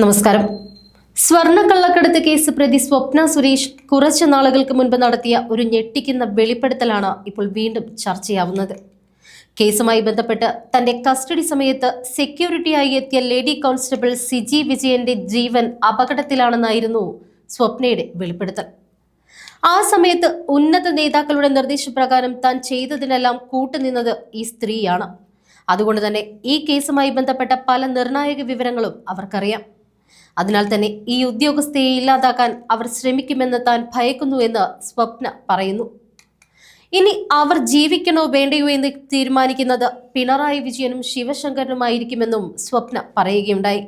നമസ്കാരം. സ്വർണക്കള്ളക്കടത്ത് കേസ് പ്രതി സ്വപ്ന സുരേഷ് കുറച്ച് നാളുകൾക്ക് മുൻപ് നടത്തിയ ഒരു ഞെട്ടിക്കുന്ന വെളിപ്പെടുത്തലാണ് ഇപ്പോൾ വീണ്ടും ചർച്ചയാവുന്നത്. കേസുമായി ബന്ധപ്പെട്ട് തന്റെ കസ്റ്റഡി സമയത്ത് സെക്യൂരിറ്റിയായി എത്തിയ ലേഡി കോൺസ്റ്റബിൾ സിജി വിജയന്റെ ജീവൻ അപകടത്തിലാണെന്നായിരുന്നു സ്വപ്നയുടെ വെളിപ്പെടുത്തൽ. ആ സമയത്ത് ഉന്നത നേതാക്കളുടെ നിർദ്ദേശപ്രകാരം താൻ ചെയ്തതിനെല്ലാം കൂട്ടുനിന്നത് ഈ സ്ത്രീയാണ്. അതുകൊണ്ട് തന്നെ ഈ കേസുമായി ബന്ധപ്പെട്ട പല നിർണായക വിവരങ്ങളും അവർക്കറിയാം. അതിനാൽ തന്നെ ഈ ഉദ്യോഗസ്ഥയെ ഇല്ലാതാക്കാൻ അവർ ശ്രമിക്കുമെന്ന് താൻ ഭയക്കുന്നു എന്ന് സ്വപ്ന പറയുന്നു. ഇനി അവർ ജീവിക്കണോ വേണ്ടയോ എന്ന് തീരുമാനിക്കുന്നത് പിണറായി വിജയനും ശിവശങ്കരനുമായിരിക്കുമെന്നും സ്വപ്ന പറയുകയുണ്ടായി.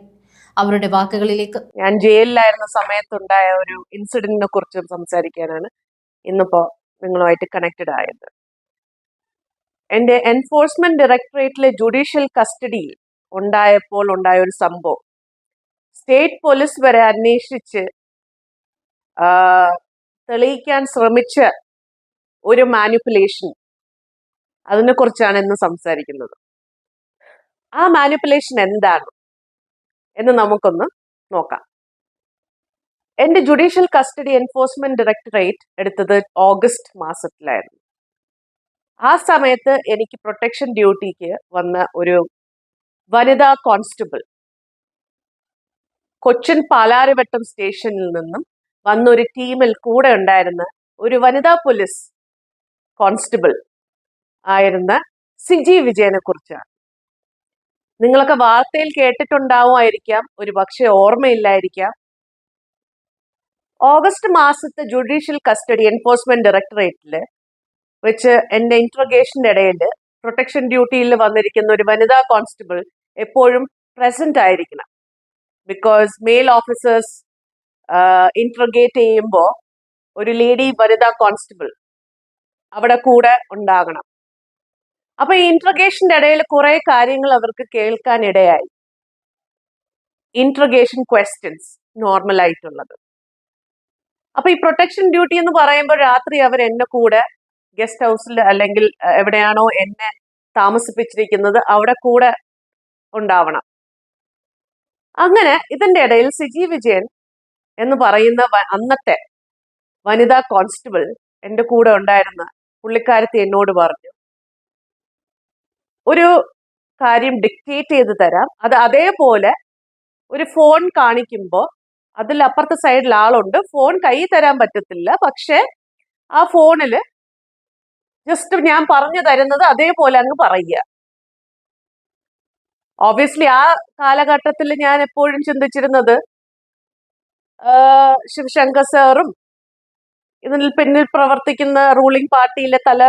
അവരുടെ വാക്കുകളിലേക്ക്. ഞാൻ ജയിലിലായിരുന്ന സമയത്തുണ്ടായ ഒരു ഇൻസിഡന്റിനെ കുറിച്ച് സംസാരിക്കാനാണ് ഇന്നിപ്പോ നിങ്ങളുമായിട്ട് കണക്റ്റഡ് ആയത്. എന്റെ എൻഫോഴ്സ്മെന്റ് ഡയറക്ടറേറ്റിലെ ജുഡീഷ്യൽ കസ്റ്റഡിയിൽ ഉണ്ടായപ്പോൾ ഉണ്ടായ ഒരു സംഭവം. സ്റ്റേറ്റ് പോലീസ് വരെ അന്വേഷിച്ച് തെളിയിക്കാൻ ശ്രമിച്ച ഒരു മാനിപ്പുലേഷൻ അതിനെ കുറിച്ചാണ് ഇന്ന് സംസാരിക്കുന്നത്. ആ മാനിപ്പുലേഷൻ എന്താണ് എന്ന് നമുക്കൊന്ന് നോക്കാം. എന്റെ ജുഡീഷ്യൽ കസ്റ്റഡി എൻഫോഴ്സ്മെന്റ് ഡയറക്ടറേറ്റ് എടുത്തത് ഓഗസ്റ്റ് മാസത്തിലായിരുന്നു. ആ സമയത്ത് എനിക്ക് പ്രൊട്ടക്ഷൻ ഡ്യൂട്ടിക്ക് വന്ന ഒരു വനിതാ കോൺസ്റ്റബിൾ കൊച്ചിൻ പാലാരിവട്ടം സ്റ്റേഷനിൽ നിന്നും വന്നൊരു ടീമിൽ കൂടെ ഉണ്ടായിരുന്ന ഒരു വനിതാ പോലീസ് കോൺസ്റ്റബിൾ ആയിരുന്ന സിജി വിജയനെ കുറിച്ചാണ്. നിങ്ങളൊക്കെ വാർത്തയിൽ കേട്ടിട്ടുണ്ടാവുമായിരിക്കാം ഒരു പക്ഷേ ഓർമ്മയില്ലായിരിക്കാം. ഓഗസ്റ്റ് മാസത്തെ ജുഡീഷ്യൽ കസ്റ്റഡി എൻഫോഴ്സ്മെന്റ് ഡയറക്ടറേറ്റിൽ വെച്ച് എന്റെ ഇൻട്രോഗേഷന്റെ ഇടയിൽ പ്രൊട്ടക്ഷൻ ഡ്യൂട്ടിയിൽ വന്നിരിക്കുന്ന ഒരു വനിതാ കോൺസ്റ്റബിൾ എപ്പോഴും പ്രസന്റ് ആയിരിക്കണം. ബിക്കോസ് മെയിൽ ഓഫീസേഴ്സ് ഇൻട്രഗേറ്റ് ചെയ്യുമ്പോൾ ഒരു ലേഡി വനിതാ കോൺസ്റ്റബിൾ അവിടെ കൂടെ ഉണ്ടാകണം. അപ്പൊ ഈ ഇൻട്രഗേഷന്റെ ഇടയിൽ കുറെ കാര്യങ്ങൾ അവർക്ക് കേൾക്കാൻ ഇടയായി. ഇൻട്രഗേഷൻ ക്വസ്റ്റ്യൻസ് നോർമൽ ആയിട്ടുള്ളത്. അപ്പൊ ഈ പ്രൊട്ടക്ഷൻ ഡ്യൂട്ടി എന്ന് പറയുമ്പോൾ രാത്രി അവർ എന്നെ കൂടെ ഗസ്റ്റ് ഹൗസിൽ അല്ലെങ്കിൽ എവിടെയാണോ എന്നെ താമസിപ്പിച്ചിരിക്കുന്നത് അവിടെ കൂടെ ഉണ്ടാവണം. അങ്ങനെ ഇതിന്റെ ഇടയിൽ സിജി വിജയൻ എന്ന് പറയുന്ന അന്നത്തെ വനിതാ കോൺസ്റ്റബിൾ എന്റെ കൂടെ ഉണ്ടായിരുന്ന പുള്ളിക്കാരത്തി എന്നോട് പറഞ്ഞു. ഒരു കാര്യം ഡിക്റ്റേറ്റ് ചെയ്ത് തരാം. അത് അതേപോലെ ഒരു ഫോൺ കാണിക്കുമ്പോൾ അതിൽ അപ്പുറത്തെ സൈഡിൽ ആളുണ്ട്. ഫോൺ കൈ തരാൻ പറ്റത്തില്ല. പക്ഷെ ആ ഫോണിൽ ജസ്റ്റ് ഞാൻ പറഞ്ഞു തരുന്നത് അതേപോലെ അങ്ങ് പറയുക. ഓബിയസ്ലി ആ കാലഘട്ടത്തിൽ ഞാൻ എപ്പോഴും ചിന്തിച്ചിരുന്നത് ശിവശങ്കർ സാറും ഇതിൽ പിന്നിൽ പ്രവർത്തിക്കുന്ന റൂളിംഗ് പാർട്ടിയിലെ തല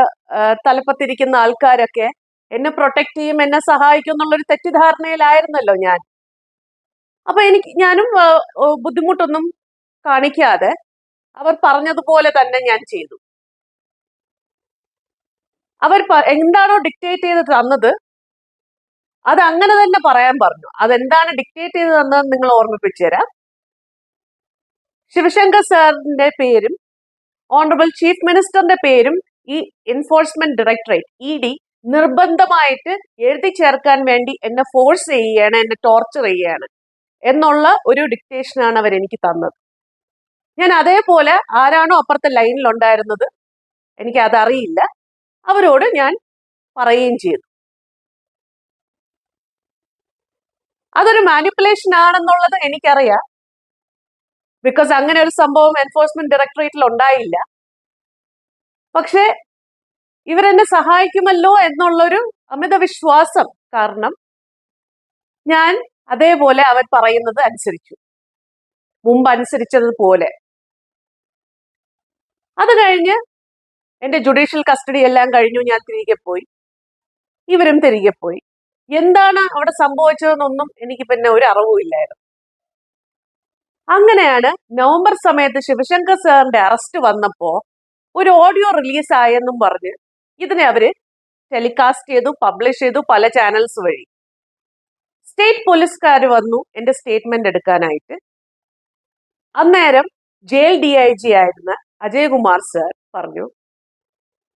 തലപ്പത്തിരിക്കുന്ന ആൾക്കാരൊക്കെ എന്നെ പ്രൊട്ടക്ട് ചെയ്യും എന്നെ സഹായിക്കും എന്നുള്ളൊരു തെറ്റിദ്ധാരണയിലായിരുന്നല്ലോ ഞാൻ. അപ്പൊ എനിക്ക് ഞാനും ബുദ്ധിമുട്ടൊന്നും കാണിക്കാതെ അവർ പറഞ്ഞതുപോലെ തന്നെ ഞാൻ ചെയ്തു. അവർ എന്താണോ ഡിക്റ്റേറ്റ് ചെയ്ത് തന്നത് അത് അങ്ങനെ തന്നെ പറയാൻ പറഞ്ഞു. അതെന്താണ് ഡിക്റ്റേറ്റ് ചെയ്ത് തന്നതെന്ന് നിങ്ങൾ ഓർമ്മിപ്പിച്ചു തരാം. ശിവശങ്കർ സാറിന്റെ പേരും ഓണറബിൾ ചീഫ് മിനിസ്റ്ററിന്റെ പേരും ഈ എൻഫോഴ്സ്മെന്റ് ഡയറക്ടറേറ്റ് ഇ ഡി നിർബന്ധമായിട്ട് എഴുതി ചേർക്കാൻ വേണ്ടി എന്നെ ഫോഴ്സ് ചെയ്യുകയാണ് എന്നെ ടോർച്ചർ ചെയ്യുകയാണ് എന്നുള്ള ഒരു ഡിക്റ്റേഷനാണ് അവർ എനിക്ക് തന്നത്. ഞാൻ അതേപോലെ ആരാണോ അപ്പുറത്തെ ലൈനിൽ ഉണ്ടായിരുന്നത് എനിക്ക് അതറിയില്ല. അവരോട് ഞാൻ പറയുകയും ചെയ്തു. അതൊരു മാനിപ്പുലേഷൻ ആണെന്നുള്ളത് എനിക്കറിയാം. ബിക്കോസ് അങ്ങനെ ഒരു സംഭവം എൻഫോഴ്സ്മെന്റ് ഡയറക്ടറേറ്റിൽ ഉണ്ടായില്ല. പക്ഷെ ഇവരെന്നെ സഹായിക്കുമല്ലോ എന്നുള്ളൊരു അമിത വിശ്വാസം കാരണം ഞാൻ അതേപോലെ അവൻ പറയുന്നത് അനുസരിച്ചു. മുമ്പ് അനുസരിച്ചതുപോലെ. അത് കഴിഞ്ഞ് എന്റെ ജുഡീഷ്യൽ കസ്റ്റഡി എല്ലാം കഴിഞ്ഞു ഞാൻ തിരികെ പോയി. ഇവരും തിരികെ പോയി. എന്താണ് അവിടെ സംഭവിച്ചതെന്നൊന്നും എനിക്ക് പിന്നെ ഒരു അറിവുമില്ലായിരുന്നു അങ്ങനെയാണ് നവംബർ സമയത്ത് ശിവശങ്കർ സാറിന്റെ അറസ്റ്റ് വന്നപ്പോ ഒരു ഓഡിയോ റിലീസ് ആയെന്നും പറഞ്ഞ് ഇതിനെ അവർ ടെലികാസ്റ്റ് ചെയ്തു പബ്ലിഷ് ചെയ്തു പല ചാനൽസ് വഴി. സ്റ്റേറ്റ് പോലീസുകാർ വന്നു എന്റെ സ്റ്റേറ്റ്മെന്റ് എടുക്കാനായിട്ട്. അന്നേരം ജയിൽ ഡി ഐ ജി ആയിരുന്ന അജയകുമാർ സാർ പറഞ്ഞു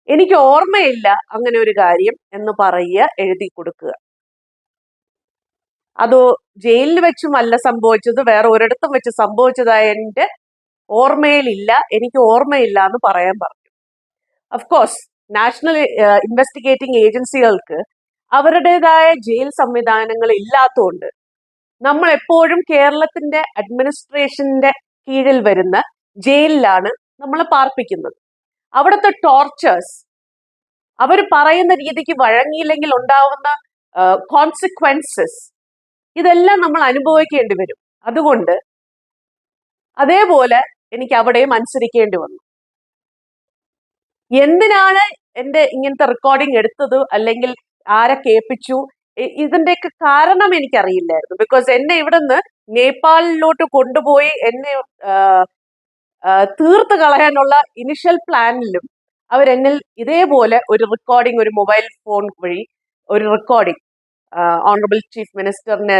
എനിക്ക് ഓർമ്മയില്ല അങ്ങനെ ഒരു കാര്യം എന്ന് പറയുക എഴുതി കൊടുക്കുക. അത് ജയിലിൽ വെച്ചും അല്ല സംഭവിച്ചത് വേറെ ഒരിടത്തും വെച്ച് സംഭവിച്ചതായ എന്റെ ഓർമ്മയിലില്ല എനിക്ക് ഓർമ്മയില്ല എന്ന് പറയാൻ പറഞ്ഞു. അഫ്കോഴ്സ് നാഷണൽ ഇൻവെസ്റ്റിഗേറ്റിംഗ് ഏജൻസികൾക്ക് അവരുടേതായ ജയിൽ സംവിധാനങ്ങൾ ഇല്ലാത്തതുകൊണ്ട് നമ്മൾ എപ്പോഴും കേരളത്തിന്റെ അഡ്മിനിസ്ട്രേഷന്റെ കീഴിൽ വരുന്ന ജയിലിലാണ് നമ്മൾ പാർപ്പിക്കുന്നത്. അവിടുത്തെ ടോർച്ചേഴ്സ് അവർ പറയുന്ന രീതിക്ക് വഴങ്ങിയില്ലെങ്കിൽ ഉണ്ടാവുന്ന കോൺസിക്വൻസസ് ഇതെല്ലാം നമ്മൾ അനുഭവിക്കേണ്ടി വരും. അതുകൊണ്ട് അതേപോലെ എനിക്ക് അവിടെയും അനുസരിക്കേണ്ടി വന്നു. എന്തിനാണ് എന്റെ ഇങ്ങനത്തെ റെക്കോർഡിംഗ് എടുത്തത്? അല്ലെങ്കിൽ ആരെ കേൾപ്പിച്ചു? ഇതിന്റെയൊക്കെ കാരണം എനിക്കറിയില്ലായിരുന്നു. ബിക്കോസ് എന്നെ ഇവിടുന്ന് നേപ്പാളിലോട്ട് കൊണ്ടുപോയി എന്നെ തീർത്ത് കളയാനുള്ള ഇനിഷ്യൽ പ്ലാനിലും അവരെന്നിൽ ഇതേപോലെ ഒരു റെക്കോർഡിംഗ് ഒരു മൊബൈൽ ഫോൺ വഴി ഒരു റെക്കോർഡിംഗ് ഓണറബിൾ ചീഫ് മിനിസ്റ്ററിനെ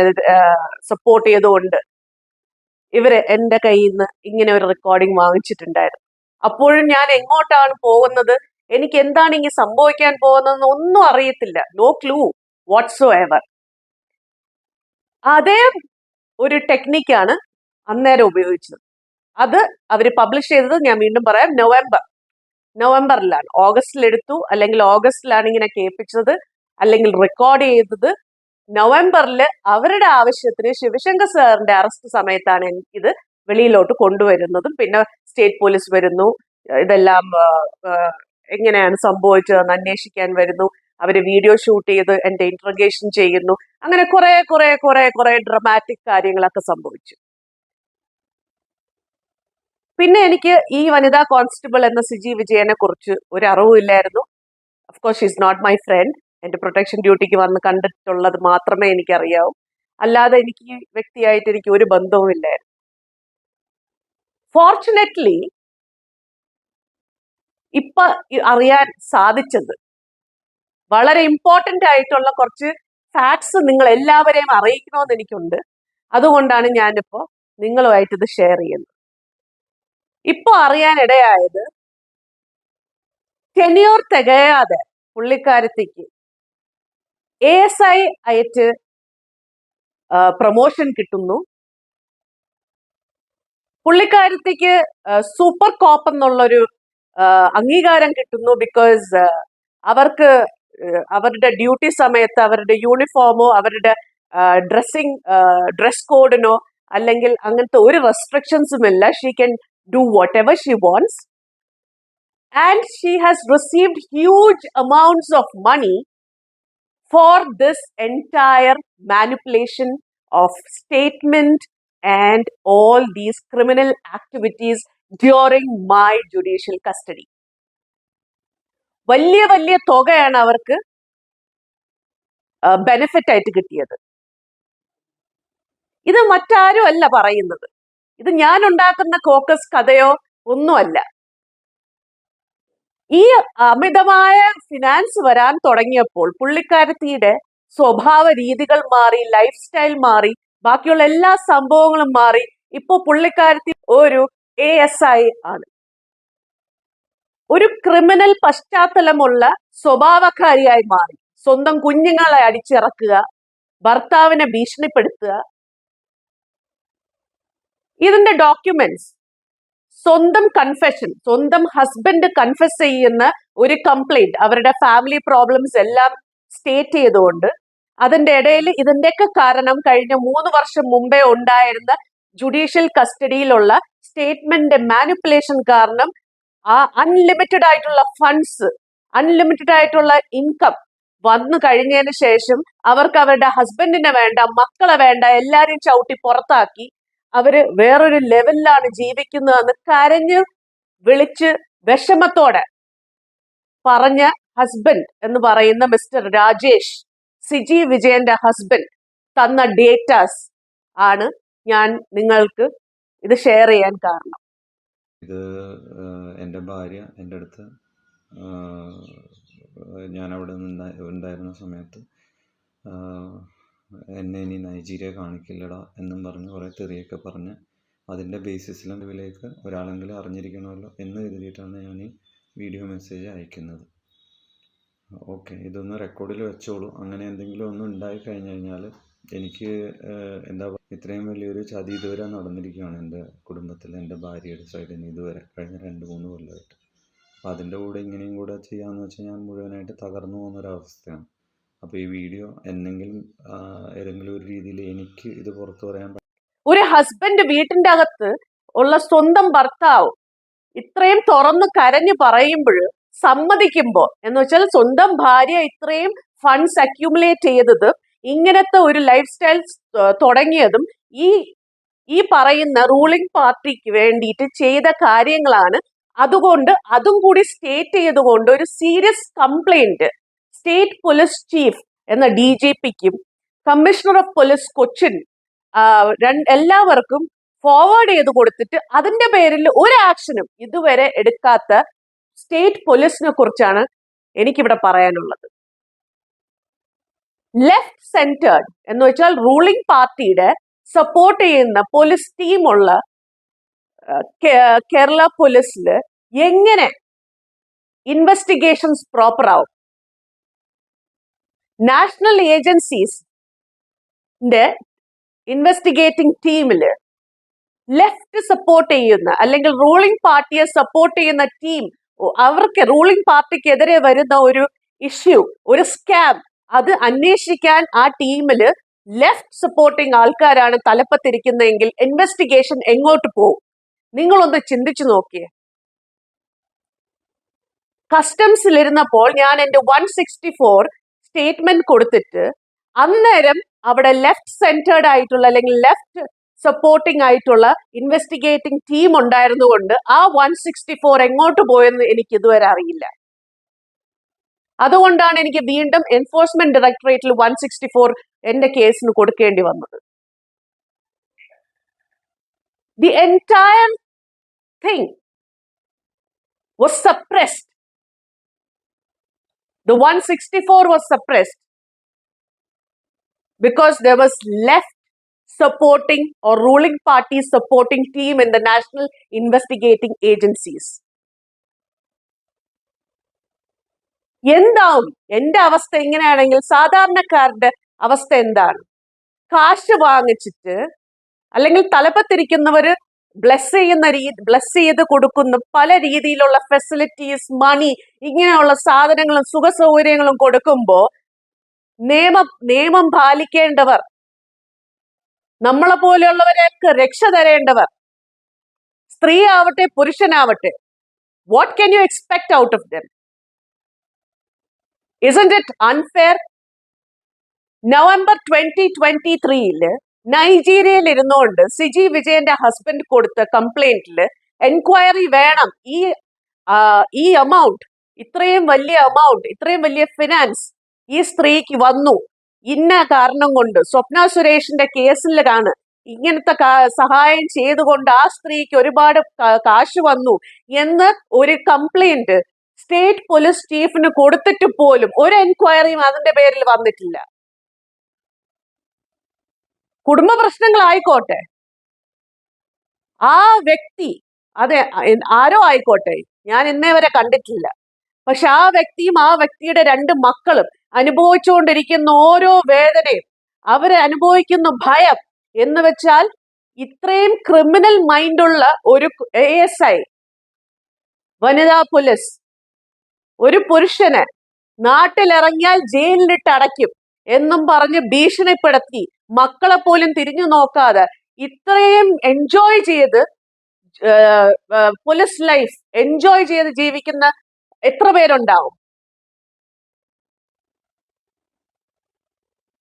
സപ്പോർട്ട് ചെയ്തുകൊണ്ട് ഇവർ എന്റെ കയ്യിൽ നിന്ന് ഇങ്ങനെ ഒരു റെക്കോർഡിംഗ് വാങ്ങിച്ചിട്ടുണ്ടായിരുന്നു. അപ്പോഴും ഞാൻ എങ്ങോട്ടാണ് പോകുന്നത്? എനിക്ക് എന്താണ് ഇങ്ങനെ സംഭവിക്കാൻ പോകുന്നതെന്ന് ഒന്നും അറിയത്തില്ല. നോ ക്ലൂ വാട്ട്സോ എവർ അതേ ഒരു ടെക്നിക്കാണ് അന്നേരം ഉപയോഗിച്ചത്. അത് അവർ പബ്ലിഷ് ചെയ്തത് ഞാൻ വീണ്ടും പറയാം നവംബർ നവംബറിലാണ് ഓഗസ്റ്റിൽ എടുത്തു അല്ലെങ്കിൽ ഓഗസ്റ്റിലാണ് ഇങ്ങനെ കേൾപ്പിച്ചത്. അല്ലെങ്കിൽ റെക്കോർഡ് ചെയ്തത് നവംബറിൽ അവരുടെ ആവശ്യത്തിന് ശിവശങ്കർ സാറിന്റെ അറസ്റ്റ് സമയത്താണ് ഇത് വെളിയിലോട്ട് കൊണ്ടുവരുന്നതും. പിന്നെ സ്റ്റേറ്റ് പോലീസ് വരുന്നു. ഇതെല്ലാം എങ്ങനെയാണ് സംഭവിച്ചതെന്ന് അന്വേഷിക്കാൻ വരുന്നു. അവർ വീഡിയോ ഷൂട്ട് ചെയ്ത് എന്റെ ഇന്റർഗേഷൻ ചെയ്യുന്നു. അങ്ങനെ കുറെ കുറെ കുറെ കുറെ ഡ്രമാറ്റിക് കാര്യങ്ങളൊക്കെ സംഭവിച്ചു. പിന്നെ എനിക്ക് ഈ വനിതാ കോൺസ്റ്റബിൾ എന്ന സിജി വിജയനെ കുറിച്ച് ഒരു of of course she's not my friend എന്റെ പ്രൊട്ടക്ഷൻ ഡ്യൂട്ടിക്ക് വന്ന് കണ്ടിട്ടുള്ളത് മാത്രമേ എനിക്കറിയാവൂ. അല്ലാതെ എനിക്ക് ഈ വ്യക്തിയായിട്ട് എനിക്ക് ഒരു ബന്ധവും ഇല്ലായിരുന്നു. ഫോർച്ചുനേറ്റ്ലി ഇപ്പൊ അറിയാൻ സാധിച്ചത് വളരെ ഇമ്പോർട്ടന്റ് ആയിട്ടുള്ള കുറച്ച് ഫാക്ട്സ് നിങ്ങൾ എല്ലാവരെയും അറിയിക്കണമെന്ന് എനിക്കുണ്ട്. അതുകൊണ്ടാണ് ഞാനിപ്പോ നിങ്ങളുമായിട്ട് ഇത് ഷെയർ ചെയ്യുന്നത്. ഇപ്പൊ അറിയാനിടയായത് ടെന്യൂർ തികയാതെ പുള്ളിക്കാരത്തേക്ക് എ എസ് ഐ ആയിട്ട് പ്രൊമോഷൻ കിട്ടുന്നു. പുള്ളിക്കാരത്തേക്ക് സൂപ്പർ കോപ്പ് എന്നുള്ളൊരു അംഗീകാരം കിട്ടുന്നു ബിക്കോസ് അവർക്ക് അവരുടെ ഡ്യൂട്ടി സമയത്ത് അവരുടെ യൂണിഫോമോ അവരുടെ ഡ്രസ്സിങ് ഡ്രസ് കോഡിനോ അല്ലെങ്കിൽ അങ്ങനത്തെ ഒരു റെസ്ട്രിക്ഷൻസും ഇല്ല. She can do whatever she wants and she has received huge amounts of money for this entire manipulation of statement and all these criminal activities during my judicial custody. വലിയ വലിയ തുകയാണ് അവർക്ക് benefit ആയിട്ട് കിട്ടിയത് ഇത് മറ്റാരും അല്ല പറയുന്നത് ഇത് ഞാൻ ഉണ്ടാക്കുന്ന കോക്കസ് കഥയോ ഒന്നുമല്ല ഈ അമിതമായ ഫിനാൻസ് വരാൻ തുടങ്ങിയപ്പോൾ പുള്ളിക്കാരത്തിയുടെ സ്വഭാവ രീതികൾ മാറി ലൈഫ് സ്റ്റൈൽ മാറി ബാക്കിയുള്ള എല്ലാ സംഭവങ്ങളും മാറി. ഇപ്പോൾ പുള്ളിക്കാരത്തി ഒരു എ എസ് ഐ ആണ്. ഒരു ക്രിമിനൽ പശ്ചാത്തലമുള്ള സ്വഭാവക്കാരിയായി മാറി. സ്വന്തം കുഞ്ഞുങ്ങളെ അടിച്ചിറക്കുക ഭർത്താവിനെ ഭീഷണിപ്പെടുത്തുക. ഇതിന്റെ ഡോക്യുമെന്റ്സ് സ്വന്തം കൺഫെഷൻ സ്വന്തം ഹസ്ബൻഡ് കൺഫെസ് ചെയ്യുന്ന ഒരു കംപ്ലൈന്റ് അവരുടെ ഫാമിലി പ്രോബ്ലംസ് എല്ലാം സ്റ്റേറ്റ് ചെയ്തുകൊണ്ട് അതിന്റെ ഇടയിൽ ഇതിന്റെയൊക്കെ കാരണം കഴിഞ്ഞ മൂന്ന് വർഷം മുമ്പേ ഉണ്ടായിരുന്ന ജുഡീഷ്യൽ കസ്റ്റഡിയിലുള്ള സ്റ്റേറ്റ്മെന്റ് മാനിപ്പുലേഷൻ കാരണം ആ അൺലിമിറ്റഡ് ആയിട്ടുള്ള ഫണ്ട്സ് അൺലിമിറ്റഡ് ആയിട്ടുള്ള ഇൻകം വന്നു കഴിഞ്ഞതിന് ശേഷം അവർക്ക് അവരുടെ ഹസ്ബൻഡിനെ വേണ്ട മക്കളെ വേണ്ട എല്ലാരെയും ചവിട്ടി പുറത്താക്കി അവർ വേറൊരു ലെവലിലാണ് ജീവിക്കുന്നതെന്ന് കരഞ്ഞ് വിളിച്ച് വിഷമത്തോടെ പറഞ്ഞ ഹസ്ബൻഡ് എന്ന് പറയുന്ന മിസ്റ്റർ രാജേഷ് സിജി വിജയന്റെ ഹസ്ബൻഡ് തന്ന ഡേറ്റാസ് ആണ് ഞാൻ നിങ്ങൾക്ക് ഇത് ഷെയർ ചെയ്യാൻ കാരണം. ഇത് എന്റെ ഭാര്യ എന്റെ അടുത്ത് ഞാൻ അവിടെ നിന്ന് ഉണ്ടായിരുന്ന സമയത്ത് എന്നെ ഇനി നൈജീരിയ കാണിക്കില്ലടാ എന്നും പറഞ്ഞ് കുറേ തെറിയൊക്കെ പറഞ്ഞ് അതിന്റെ ബേസിസിലും ഇതിലേക്ക് ഒരാളെങ്കിലും അറിഞ്ഞിരിക്കണമല്ലോ എന്ന് കരുതിയിട്ടാണ് ഞാൻ ഈ വീഡിയോ മെസ്സേജ് അയക്കുന്നത്. ഓക്കെ ഇതൊന്ന് റെക്കോർഡിൽ വെച്ചോളൂ. അങ്ങനെ എന്തെങ്കിലും ഒന്നും ഉണ്ടായി കഴിഞ്ഞ് കഴിഞ്ഞാൽ എനിക്ക് എന്താ ഇത്രയും വലിയൊരു ചതി ഇതുവരെ നടന്നിരിക്കുകയാണ് എന്റെ കുടുംബത്തിൽ എന്റെ ഭാര്യയുടെ സൈഡിൽ നിന്ന് ഇതുവരെ കഴിഞ്ഞ രണ്ട് മൂന്ന് കൊല്ലമായിട്ട് അപ്പം അതിന്റെ കൂടെ ഇങ്ങനെയും കൂടെ ചെയ്യാമെന്ന് വെച്ചാൽ ഞാൻ മുഴുവനായിട്ട് തകർന്നു പോകുന്നൊരവസ്ഥയാണ് അപ്പോൾ ഈ വീഡിയോ എന്തെങ്കിലും ഏതെങ്കിലും ഒരു രീതിയിൽ എനിക്ക് ഇത് പുറത്തു പറയാൻ ഒരു ഹസ്ബൻഡ് വീട്ടിന്റെ അകത്ത് ഉള്ള സ്വന്തം ഭർത്താവ് ഇത്രയും തുറന്ന് കരഞ്ഞു പറയുമ്പോൾ സമ്മതിക്കുമ്പോൾ എന്ന് വെച്ചാൽ സ്വന്തം ഭാര്യ ഇത്രയും ഫണ്ട്സ് അക്യൂമുലേറ്റ് ചെയ്തത് ഇങ്ങനത്തെ ഒരു ലൈഫ് സ്റ്റൈൽ തുടങ്ങിയതും ഈ ഈ പറയുന്ന റൂളിംഗ് പാർട്ടിക്ക് വേണ്ടിയിട്ട് ചെയ്ത കാര്യങ്ങളാണ്. അതുകൊണ്ട് അതും കൂടി സ്റ്റേറ്റ് ചെയ്തുകൊണ്ട് ഒരു serious complaint state police chief എന്ന ഡി ജി പിക്കും കമ്മീഷണർ ഓഫ് പോലീസ് കൊച്ചിൻ എല്ലാവർക്കും ഫോർവേഡ് ചെയ്ത് കൊടുത്തിട്ട് അതിന്റെ പേരിൽ ഒരു ആക്ഷനും ഇതുവരെ എടുക്കാത്ത സ്റ്റേറ്റ് പോലീസിനെ കുറിച്ചാണ് എനിക്കിവിടെ പറയാനുള്ളത്. ലെഫ്റ്റ് സെന്റേർഡ് എന്ന് വെച്ചാൽ റൂളിംഗ് പാർട്ടിയുടെ സപ്പോർട്ട് ചെയ്യുന്ന പോലീസ് ടീമുള്ള കേരള പോലീസിൽ എങ്ങനെ ഇൻവെസ്റ്റിഗേഷൻസ് പ്രോപ്പർ ആവും? നാഷണൽ ഏജൻസീസിന്റെ ഇൻവെസ്റ്റിഗേറ്റിംഗ് ടീമിൽ ലെഫ്റ്റ് സപ്പോർട്ട് ചെയ്യുന്ന അല്ലെങ്കിൽ റൂളിംഗ് പാർട്ടിയെ സപ്പോർട്ട് ചെയ്യുന്ന ടീം അവർക്ക് റൂളിംഗ് പാർട്ടിക്കെതിരെ വരുന്ന ഒരു ഇഷ്യൂ ഒരു സ്കാം അത് അന്വേഷിക്കാൻ ആ ടീമിൽ ലെഫ്റ്റ് സപ്പോർട്ടിങ് ആൾക്കാരാണ് തലപ്പത്തിരിക്കുന്നതെങ്കിൽ ഇൻവെസ്റ്റിഗേഷൻ എങ്ങോട്ട് പോകും? നിങ്ങളൊന്ന് ചിന്തിച്ചു നോക്കിയേ. കസ്റ്റംസിലിരുന്നപ്പോൾ ഞാൻ എന്റെ വൺ സിക്സ്റ്റി ഫോർ സ്റ്റേറ്റ്മെന്റ് കൊടുത്തിട്ട് അന്നേരം അവിടെ ലെഫ്റ്റ് സെന്റേർഡ് ആയിട്ടുള്ള അല്ലെങ്കിൽ ലെഫ്റ്റ് സപ്പോർട്ടിംഗ് ആയിട്ടുള്ള ഇൻവെസ്റ്റിഗേറ്റിംഗ് ടീം ഉണ്ടായിരുന്നുകൊണ്ട് ആ വൺ സിക്സ്റ്റി ഫോർ എങ്ങോട്ട് പോയെന്ന് എനിക്ക് ഇതുവരെ അറിയില്ല അതുകൊണ്ടാണ് എനിക്ക് വീണ്ടും എൻഫോഴ്സ്മെന്റ് ഡയറക്ടറേറ്റിൽ വൺ സിക്സ്റ്റി ഫോർ എന്റെ കേസിന് കൊടുക്കേണ്ടി വന്നത് the entire thing was suppressed. The 164 was suppressed because there was left supporting or ruling party supporting team in the national investigating agencies. എന്താവും എന്റെ അവസ്ഥ എങ്ങനെയാണെങ്കിൽ സാധാരണക്കാരുടെ അവസ്ഥ എന്താണ് കാശ് വാങ്ങിച്ചിട്ട് അല്ലെങ്കിൽ തലപ്പത്തിരിക്കുന്നവര് ബ്ലെസ് ചെയ്യുന്ന രീതി ബ്ലെസ് ചെയ്ത് കൊടുക്കുന്നു. പല രീതിയിലുള്ള ഫെസിലിറ്റീസ് മണി ഇങ്ങനെയുള്ള സാധനങ്ങളും സുഖ സൗകര്യങ്ങളും കൊടുക്കുമ്പോൾ നിയമം നിയമം പാലിക്കേണ്ടവർ നമ്മളെ പോലെയുള്ളവരെയൊക്കെ രക്ഷ തരേണ്ടവർ സ്ത്രീ ആവട്ടെ പുരുഷനാവട്ടെ what can you expect out of them isn't it unfair November twenty twenty ത്രീയിൽ നൈജീരിയയിൽ ഇരുന്നുകൊണ്ട് സിജി വിജയന്റെ ഹസ്ബൻഡ് കൊടുത്ത കംപ്ലൈന്റിൽ എൻക്വയറി വേണം. ഈ ഈ എമൗണ്ട് ഇത്രയും വലിയ എമൗണ്ട് ഇത്രയും വലിയ ഫിനാൻസ് ഈ സ്ത്രീക്ക് വന്നു. ഇന്ന കാരണം കൊണ്ട് സ്വപ്ന സുരേഷിന്റെ കേസിലാണ് ഇങ്ങനത്തെ സഹായം ചെയ്തുകൊണ്ട് ആ സ്ത്രീക്ക് ഒരുപാട് കാശ് വന്നു എന്ന് ഒരു കംപ്ലൈന്റ് സ്റ്റേറ്റ് പോലീസ് ചീഫിന് കൊടുത്തിട്ട് പോലും ഒരു എൻക്വയറിയും അതിന്റെ പേരിൽ വന്നിട്ടില്ല. കുടുംബ പ്രശ്നങ്ങളായിക്കോട്ടെ. ആ വ്യക്തി അതെ ആരോ ആയിക്കോട്ടെ ഞാൻ ഇന്നേ വരെ കണ്ടിട്ടില്ല. പക്ഷെ ആ വ്യക്തിയും ആ വ്യക്തിയുടെ രണ്ട് മക്കളും അനുഭവിച്ചുകൊണ്ടിരിക്കുന്ന ഓരോ വേദനയും അവരെ അനുഭവിക്കുന്ന ഭയം എന്ന് വെച്ചാൽ ഇത്രയും ക്രിമിനൽ മൈൻഡുള്ള ഒരു എ എസ് ഐ വനിതാ പോലീസ് ഒരു പുരുഷന് നാട്ടിലിറങ്ങിയാൽ ജയിലിലിട്ട് അടയ്ക്കും എന്നും പറഞ്ഞ് ഭീഷണിപ്പെടുത്തി മക്കളെ പോലും തിരിഞ്ഞു നോക്കാതെ ഇത്രയും എൻജോയ് ചെയ്ത് പോലീസ് ലൈഫ് എൻജോയ് ചെയ്ത് ജീവിക്കുന്ന എത്ര പേരുണ്ടാവും?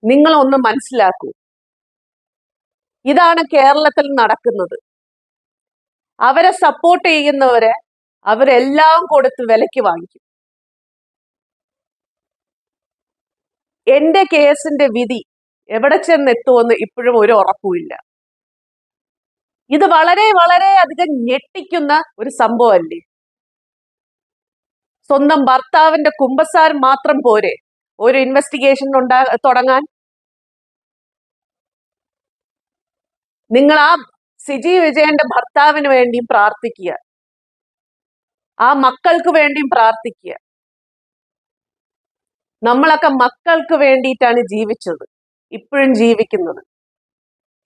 നിങ്ങൾ ഒന്ന് മനസ്സിലാക്കൂ. ഇതാണ് കേരളത്തിൽ നടക്കുന്നത്. അവരെ സപ്പോർട്ട് ചെയ്യുന്നവരെ അവരെല്ലാം കൊടുത്ത് വിലക്ക് വാങ്ങിക്കും. എന്റെ കേസിന്റെ വിധി എവിടെ ചെന്നെത്തുമെന്ന് ഇപ്പോഴും ഒരു ഉറപ്പുമില്ല ഇത് വളരെ വളരെ അധികം ഞെട്ടിക്കുന്ന ഒരു സംഭവമല്ലേ? സ്വന്തം ഭർത്താവിന്റെ കുമ്പസാർ മാത്രം പോരെ ഒരു ഇൻവെസ്റ്റിഗേഷൻ ഉണ്ടാ തുടങ്ങാൻ? നിങ്ങൾ ആ സിജി വിജയന്റെ ഭർത്താവിന് വേണ്ടിയും പ്രാർത്ഥിക്കുക. ആ മക്കൾക്ക് വേണ്ടിയും പ്രാർത്ഥിക്കുക. നമ്മളൊക്കെ മക്കൾക്ക് വേണ്ടിയിട്ടാണ് ജീവിച്ചത് ഇപ്പോഴും ജീവിക്കുന്നത്.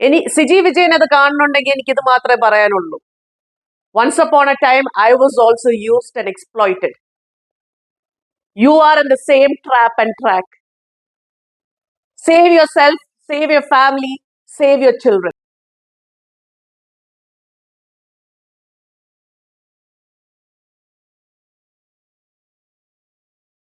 ഇനി സിജി വിജയൻ അത് കാണുന്നുണ്ടെങ്കിൽ ഇത് മാത്രമേ പറയാനുള്ളൂ. Once upon a time I was also used and exploited you are in the same trap and track save your self save your family save your children